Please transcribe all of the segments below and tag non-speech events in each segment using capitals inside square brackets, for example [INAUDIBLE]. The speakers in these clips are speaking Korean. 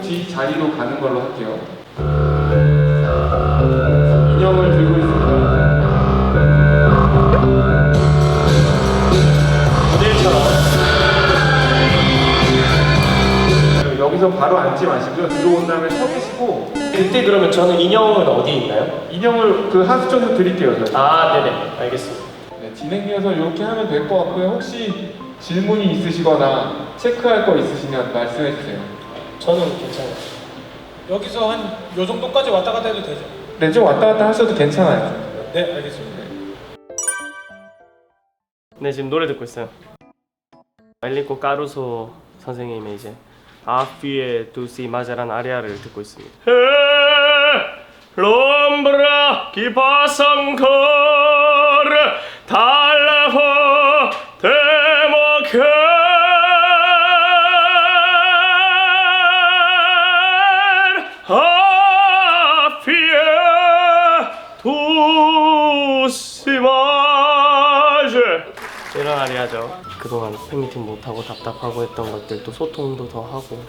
뒤 자리로 가는 걸로 할게요. 인형을 들고 있습니다. 모델처럼. 여기서 바로 앉지 마시고요. 들어온 다음에 서 계시고 그때 그러면 저는 인형은 어디 있나요? 인형을 그 하수점으로 드릴게요. 저는. 아, 네네. 알겠습니다. 네, 진행이어서 이렇게 하면 될 것 같고요. 혹시 질문이 있으시거나 체크할 거 있으시면 말씀해 주세요. 저는 괜찮아요. 여기서 한 요 정도까지 왔다 갔다 해도 되죠? 네, 좀 왔다 갔다 하셔도 괜찮아요. 네, 알겠습니다. 네 지금 노래 듣고 있어요. 엘리코 까루소 선생님의 이제 아피에 두시 마자란 아리아를 듣고 있습니다. 롬브라 기파성코르 달 아리아죠. 그동안 팬미팅 못하고 답답하고 했던 것들도 소통도 더 하고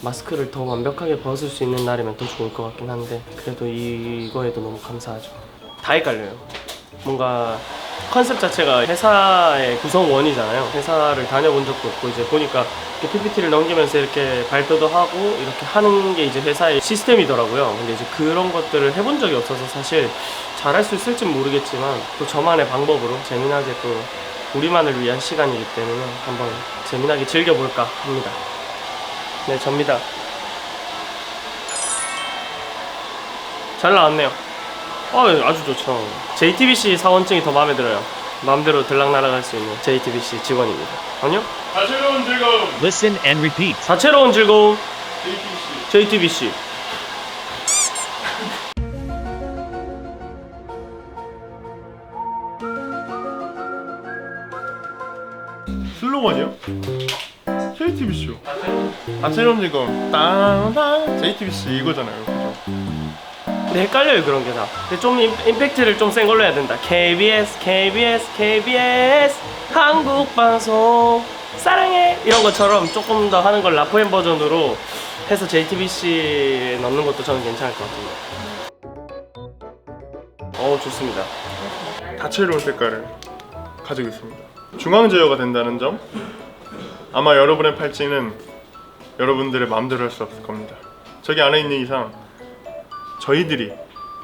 마스크를 더 완벽하게 벗을 수 있는 날이면 더 좋을 것 같긴 한데 그래도 이거에도 너무 감사하죠. 다 헷갈려요. 뭔가 컨셉 자체가 회사의 구성원이잖아요. 회사를 다녀본 적도 없고 이제 보니까 PPT를 넘기면서 이렇게 발표도 하고 이렇게 하는 게 이제 회사의 시스템이더라고요. 근데 이제 그런 것들을 해본 적이 없어서 사실 잘할 수 있을진 모르겠지만 또 저만의 방법으로 재미나게 또 우리만을 위한 시간이기 때문에 한번 재미나게 즐겨볼까 합니다. 네, 접니다. 잘 나왔네요. 어, 아주 좋죠. JTBC 사원증이 더 마음에 들어요. 마음대로 들락날락할 수 있는 JTBC 직원입니다. 아니요? 다채로운 즐거움. Listen and repeat. 다채로운 즐거움. JTBC. 슬 로건이요? JTBC요. 아채롬 지금 땅땅 JTBC 이거잖아요. 그죠? 근데 헷갈려요 그런 게 다. 근데 좀 임, 임팩트를 좀 센 걸로 해야 된다. KBS, KBS, KBS, 한국 방송 사랑해 이런 것처럼 조금 더 하는 걸 라포엠 버전으로 해서 JTBC에 넣는 것도 저는 괜찮을 것 같은데. 어 좋습니다. 다채로운 색깔을 가지고 있습니다. 중앙 제어가 된다는 점. 아마 여러분의 팔찌는 여러분들의 마음대로 할 수 없을 겁니다. 저기 안에 있는 이상 저희들이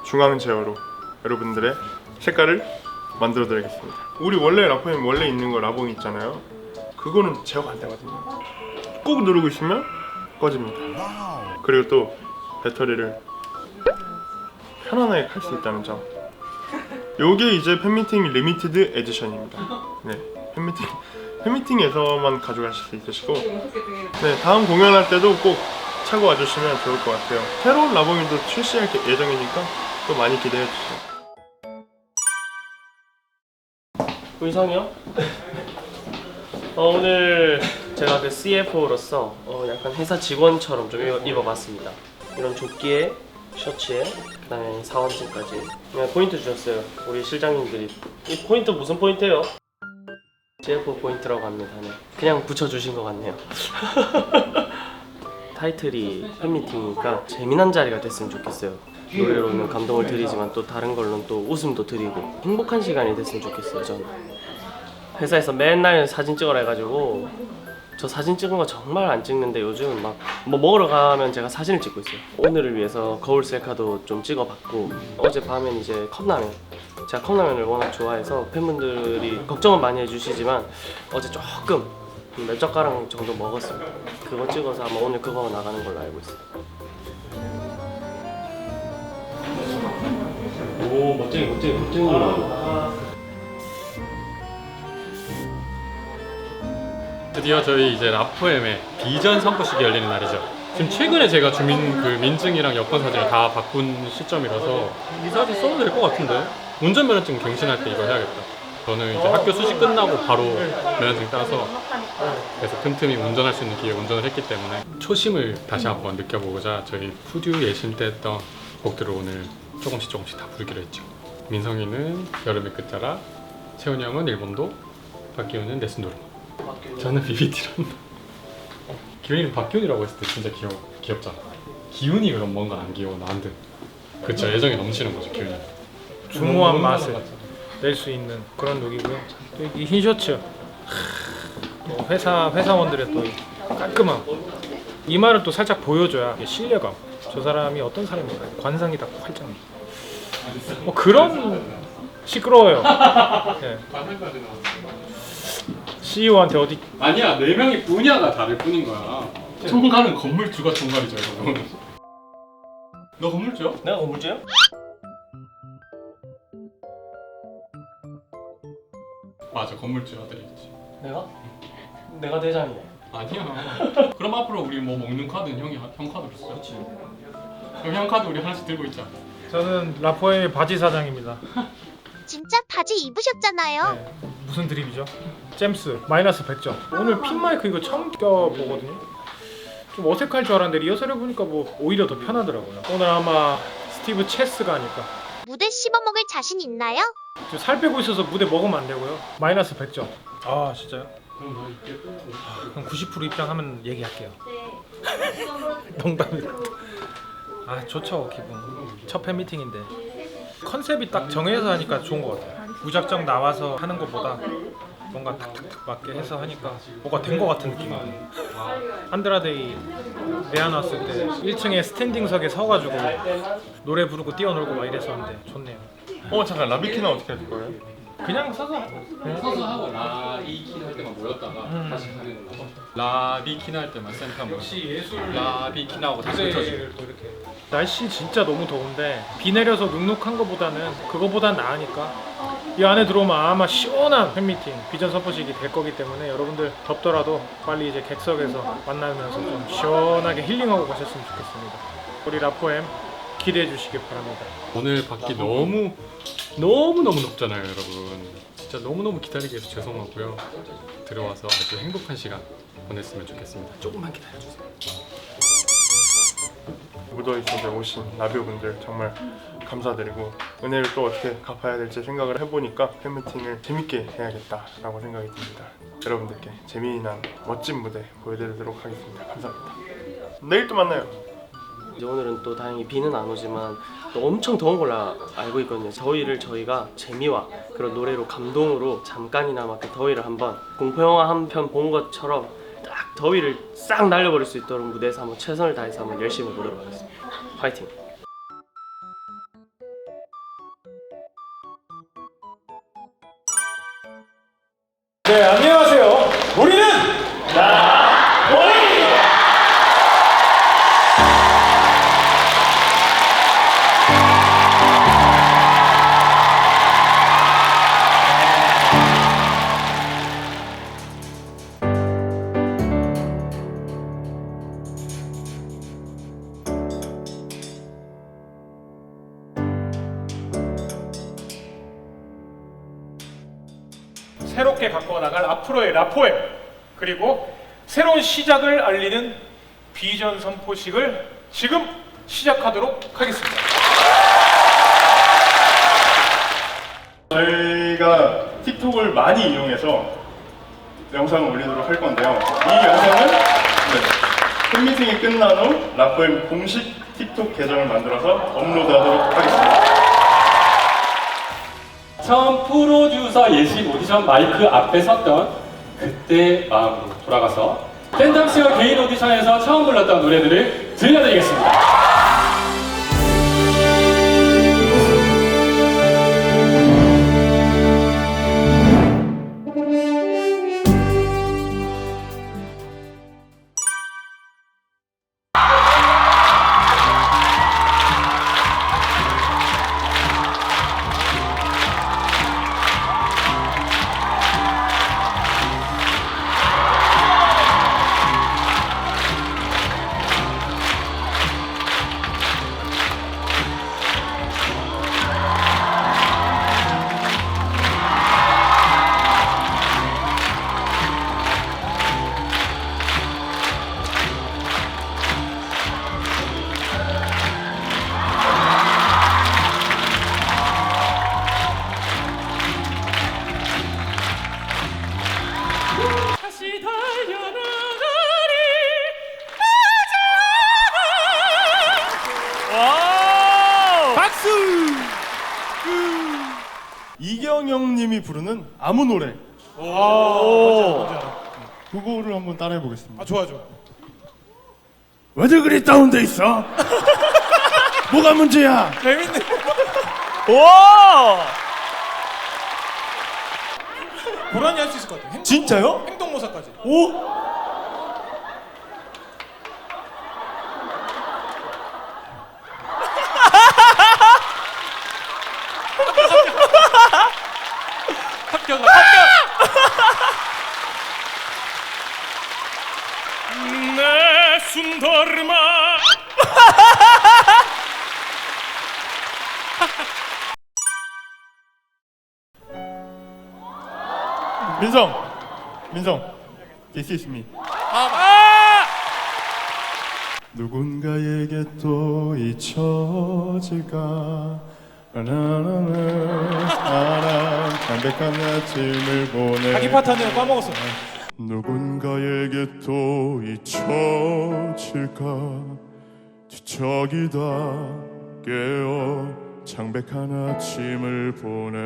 중앙 제어로 여러분들의 색깔을 만들어 드리겠습니다. 우리 원래 라포엠 원래 있는 거 라봉 있잖아요. 그거는 제어가 안 되거든요. 꾹 누르고 있으면 꺼집니다. 그리고 또 배터리를 편안하게 칼수 있다는 점. 요게 이제 팬미팅 리미티드 에디션입니다. 네, 팬미팅 팬미팅에서만 가져가실 수 있으시고, 네 다음 공연할 때도 꼭 차고 와주시면 좋을 것 같아요. 새로운 라봉이도 출시할 게- 예정이니까 또 많이 기대해 주세요. 의상이요? [LAUGHS] 어, 오늘 제가 그 CFO로서 어, 약간 회사 직원처럼 좀 입어, 입어봤습니다. 이런 조끼에 셔츠에 그다음에 사원증까지 포인트 주셨어요. 우리 실장님들이 이 포인트 무슨 포인트예요? CFO 포인트라고 합니다. 네. 그냥 붙여주신 것 같네요. [LAUGHS] 타이틀이 팬미팅이니까 재미난 자리가 됐으면 좋겠어요. 노래로는 감동을 드리지만 또 다른 걸로는 또 웃음도 드리고 행복한 시간이 됐으면 좋겠어요. 저는. 회사에서 맨날 사진 찍으라 해가지고 저 사진 찍은 거 정말 안 찍는데 요즘 막 뭐 먹으러 가면 제가 사진을 찍고 있어요. 오늘을 위해서 거울 셀카도 좀 찍어봤고 어제 밤엔 이제 컵라면 제가 컵라면을 워낙 좋아해서 팬분들이 걱정은 많이 해주시지만 어제 조금 몇 젓가락 정도 먹었습니다. 그거 찍어서 아마 오늘 그거 나가는 걸로 알고 있어요. 오 멋쟁이 멋쟁이 멋쟁이. 드디어 저희 이제 라포엠의 비전 선포식이 열리는 날이죠. 지금 최근에 제가 주민 그 민증이랑 여권 사진을 다 바꾼 시점이라서 이 사진 써도 될 것 같은데 운전면허증 갱신할 때 이거 해야겠다. 저는 이제 학교 수시 끝나고 바로 면허증 따서 그래서 틈틈이 운전할 수 있는 기회에 운전을 했기 때문에 초심을 다시 한번 느껴보고자 저희 푸듀 예심 때 했던 곡들을 오늘 조금씩 조금씩 다 부르기로 했죠. 민성이는 여름의 끝자락, 채훈이 형은 일본도, 박기훈은 네스노르. 저는 비비티란 기훈이는 박기훈이라고 했을 때 진짜 귀여, 귀엽잖아 기훈이 그럼 뭔가 안 귀여워 나한테 그쵸 애정이 넘치는 거죠 기훈이 중후한 너무 맛을. 낼 수 있는 그런 룩이고요. 또 이 흰 셔츠. 또 회사 회사원들의 또 이 깔끔함. 이 말을 또 살짝 보여줘야 이게 신뢰감. 저 사람이 어떤 사람인가 관상이 다 활짝. 뭐 그런 시끄러워요. [LAUGHS] 예. CEO한테 어디 아니야 네 명이 분야가 다를 뿐인 거야. 총괄은 건물주가 총괄이죠 이거는. 너 건물주야? 내가 건물주야? 맞아 건물주 아들이지. 내가? 내가 대장이네. 아니야. 그럼 앞으로 우리 뭐 먹는 카드는 형이 형 카드로 써. 그렇지. 그럼 형 카드 우리 하나씩 들고 있자. 저는 라포의 바지 사장입니다. 진짜 바지 입으셨잖아요. 네. 무슨 드립이죠? 잼스 마이너스 100점. 오늘 핀 마이크 이거 처음 껴보거든요. 좀 어색할 줄 알았는데 리허설 해 보니까 뭐 오히려 더 편하더라고요. 오늘 아마 스티브 체스가 하니까 무대 씹어먹을 자신 있나요? 지금 살 빼고 있어서 무대 먹으면 안 되고요. 마이너스 100점. 아 진짜요? 그럼 너 이렇게 그럼 90% 입장하면 얘기할게요. [LAUGHS] 농담이다. 아 좋죠 기분. 첫 팬 미팅인데 컨셉이 딱 정해서 하니까 좋은 것 같아요. 무작정 나와서 하는 것보다 뭔가 탁탁탁 맞게 해서 하니까 뭐가 된 것 같은 느낌이에요. 안드라데이 내한 왔을 때 1층에 스탠딩석에 서가지고 노래 부르고 뛰어놀고 막 이랬었는데 좋네요. 어 잠깐 라비키는 어떻게 할 거예요? 그냥 서서 서서 하고 라비킨 할 때만 모였다가 음. 다시 가는 거. 라비킨 할 때만 센터 모여. 역시 예술 라비킨 하고 다시 이렇게 날씨 진짜 너무 더운데 비 내려서 눅눅한 것보다는 그거보단 나으니까 이 안에 들어오면 아마 시원한 팬미팅 비전 선포식이 될 거기 때문에 여러분들 덥더라도 빨리 이제 객석에서 만나면서 좀 시원하게 힐링하고 가셨으면 좋겠습니다 우리 라포엠 기대해 주시기 바랍니다 오늘 밖이 너무 너무 너무 높잖아요, 여러분. 진짜 너무 너무 기다리게 해서 죄송하고요. 들어와서 아주 행복한 시간 보냈으면 좋겠습니다. 조금만 기다려 주세요. 무더위 속에 오신 라비오분들 정말 감사드리고 은혜를 또 어떻게 갚아야 될지 생각을 해보니까 팬미팅을 재밌게 해야겠다라고 생각이 듭니다. 여러분들께 재미난 멋진 무대 보여드리도록 하겠습니다. 감사합니다. 내일 또 만나요. 이제 오늘은 또 다행히 비는 안 오지만 또 엄청 더운 걸로 알고 있거든요. 더위를 저희가 재미와 그런 노래로 감동으로 잠깐이나마 그 더위를 한번 공포 영화 한 편 본 것처럼 딱 더위를 싹 날려버릴 수 있도록 무대에서 한번 최선을 다해서 한번 열심히 보도록 하겠습니다. 파이팅! 네 안녕 앞으로의 라포엠 그리고 새로운 시작을 알리는 비전 선포식을 지금 시작하도록 하겠습니다. 저희가 틱톡을 많이 이용해서 영상을 올리도록 할 건데요. 이 영상은 네, 팬미팅이 끝난 후 라포엠 공식 틱톡 계정을 만들어서 업로드하도록 하겠습니다. 처음 프로듀서 예식 오디션 마이크 앞에 섰던 그때 마음으로 돌아가서 팬덤스가 개인 오디션에서 처음 불렀던 노래들을 들려드리겠습니다. 이경영님이 부르는 아무 노래. 아, 그거를 한번 따라해 보겠습니다. 아 좋아 좋아. 왜들 그리 다운돼 있어? [LAUGHS] 뭐가 문제야? 재밌네. 와! 고라니 할 수 있을 것 같아. 행, 진짜요? 행동모사까지. 오! 합격. 내 순더르마 민성, 민성, this is me. 누군가에게 또 잊혀질까? 나나나나 사랑 담백한 아침을 보내. 자기 파트는 까먹었어. 누군가에게 또 잊혀질까? 뒤척이다 깨어 창백한 아침을 보내.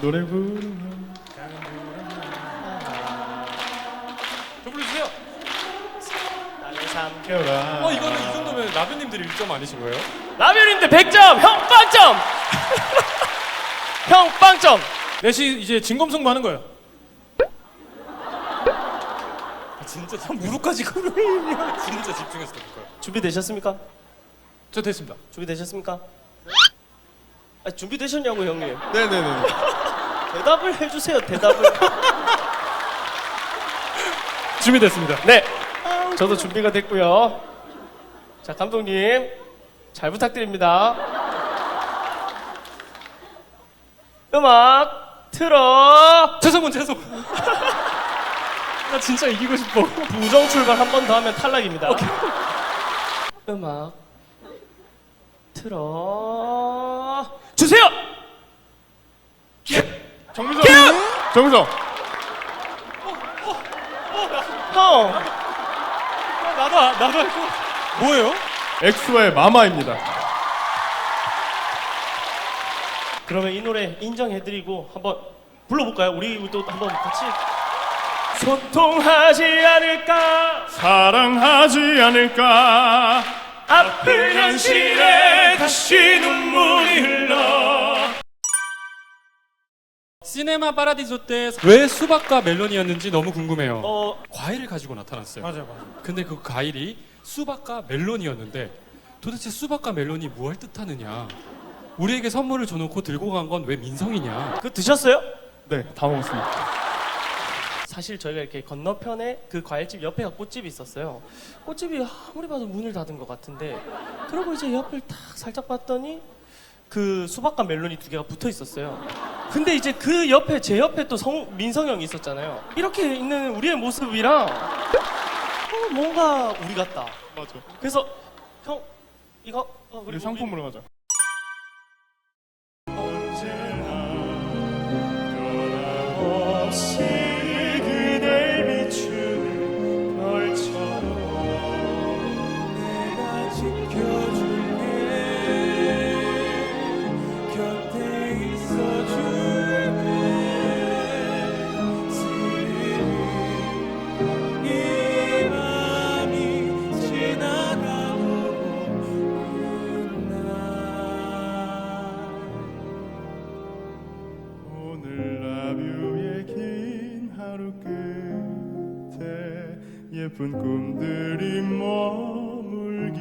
노래 부르면 저 불러주세요. 깨어라. 어 이거는 이 정도면 라뷰님들이 1점 아니신 거예요? 라면인데 100점! 형 빵점! [LAUGHS] 형 빵점! 넷이 이제 진검승부 하는 거예요. 아, 진짜 형 무릎까지 그래. [LAUGHS] 진짜 집중해서 들을 거예요. 준비되셨습니까? 저 됐습니다. 준비되셨습니까? 아, 준비되셨냐고 형님 네네네. [LAUGHS] 대답을 해주세요 대답을 [LAUGHS] 준비됐습니다. 네 저도 준비가 됐고요 자 감독님 잘 부탁드립니다 음악 틀어 최성훈 최성. 나 진짜 이기고 싶어. 부정 출발 한 번 더 하면 탈락입니다 음악 틀어 주세요 정민성. 정민성. 형 나도 아- 나도. 뭐예요? 엑소의 마마입니다. 그러면 이 노래 인정해드리고 한번 불러볼까요? 우리 또 한번 같이 소통하지 않을까 사랑하지 않을까? 아픈 현실에 다시 눈물이 흘러 시네마 파라디소 때 왜 수박과 멜론이었는지 너무 궁금해요. 어 과일을 가지고 나타났어요. 맞아 맞아. 근데 그 과일이 수박과 멜론이었는데 도대체 수박과 멜론이 무엇을 뜻하느냐? 우리에게 선물을 줘놓고 들고 간 건 왜 민성이냐? 그거 드셨어요? 네, 다 먹었습니다. 사실 저희가 이렇게 건너편에 그 과일집 옆에가 꽃집이 있었어요. 꽃집이 아무리 봐도 문을 닫은 것 같은데 그러고 이제 옆을 딱 살짝 봤더니 그 수박과 멜론이 두 개가 붙어 있었어요. 근데 이제 그 옆에 제 옆에 또 성, 민성 형이 있었잖아요. 이렇게 있는 우리의 모습이랑 어, 뭔가 우리 같다. 맞아. 그래서 형 이거 어, 우리 상품으로 가자. 없이 예쁜 꿈들이 머물길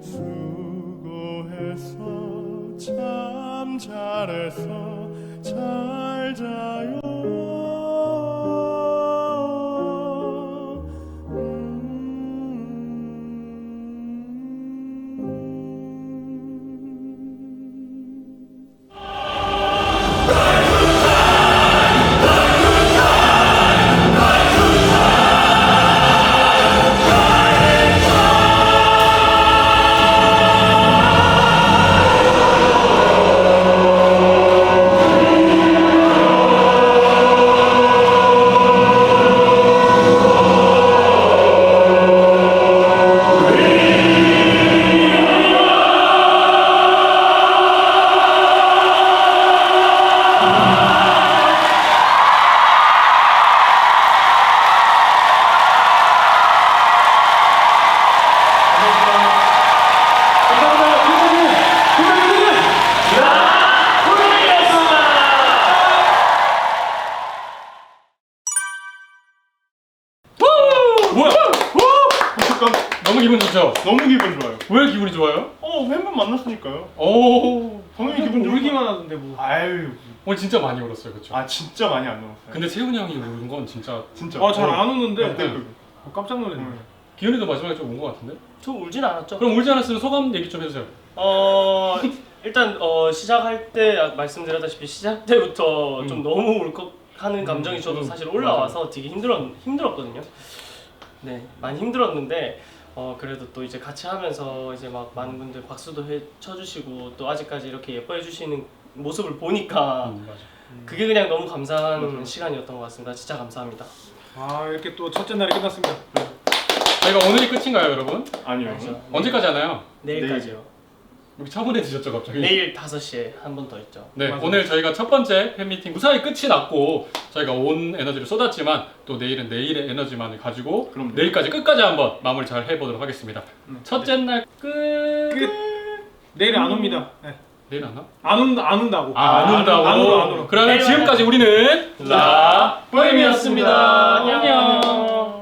수고했어 참 잘했어 너무 기분 좋아요. 왜 기분이 좋아요? 어 팬분 만났으니까요. 오 당연히 기분 좋을 울기만 하던데 뭐. 아유 오늘 진짜 많이 울었어요 그쵸? 아 진짜 많이 안 넘었어요. 근데 세훈이 형이 우는 건 진짜 진짜. 아 잘 안 우는데 네. 어, 깜짝 놀랐네. 음. 기현이도 마지막에 좀 운 것 같은데? 저 울진 않았죠. 그럼 울지 않았으면 소감 얘기 좀 해주세요 어 일단 어 시작할 때 아, 말씀드렸다시피 시작 때부터 음. 좀 너무 울컥하는 감정이 저도 음, 사실 올라와서 되게 힘들었 힘들었거든요. 네 많이 힘들었는데 어 그래도 또 이제 같이 하면서 이제 막 많은 분들 박수도 해 쳐주시고 또 아직까지 이렇게 예뻐해 주시는 모습을 보니까 음, 맞아. 그게 그냥 너무 감사한 시간이었던 것 같습니다. 진짜 감사합니다. 아 이렇게 또 첫째 날이 끝났습니다. 저희가 오늘이 끝인가요 여러분? 아니요. 알죠? 언제까지 하나요? 내일까지요. 여기 차분해지셨죠 갑자기? 내일 5시에 한 번 더 있죠. 네, 맞아요. 오늘 저희가 첫 번째 팬미팅 무사히 끝이 났고 저희가 온 에너지를 쏟았지만 또 내일은 내일의 에너지만을 가지고 그럼요. 내일까지 끝까지 한번 마무리 잘 해보도록 하겠습니다. 첫째 날 끝. 끝. 내일 안 옵니다. 네. 내일 안 와? 안, 온, 안 온다고. 아, 안 온다고. 안 울어. 그러면 지금까지 우리는 라 뿌임이었습니다. 안녕.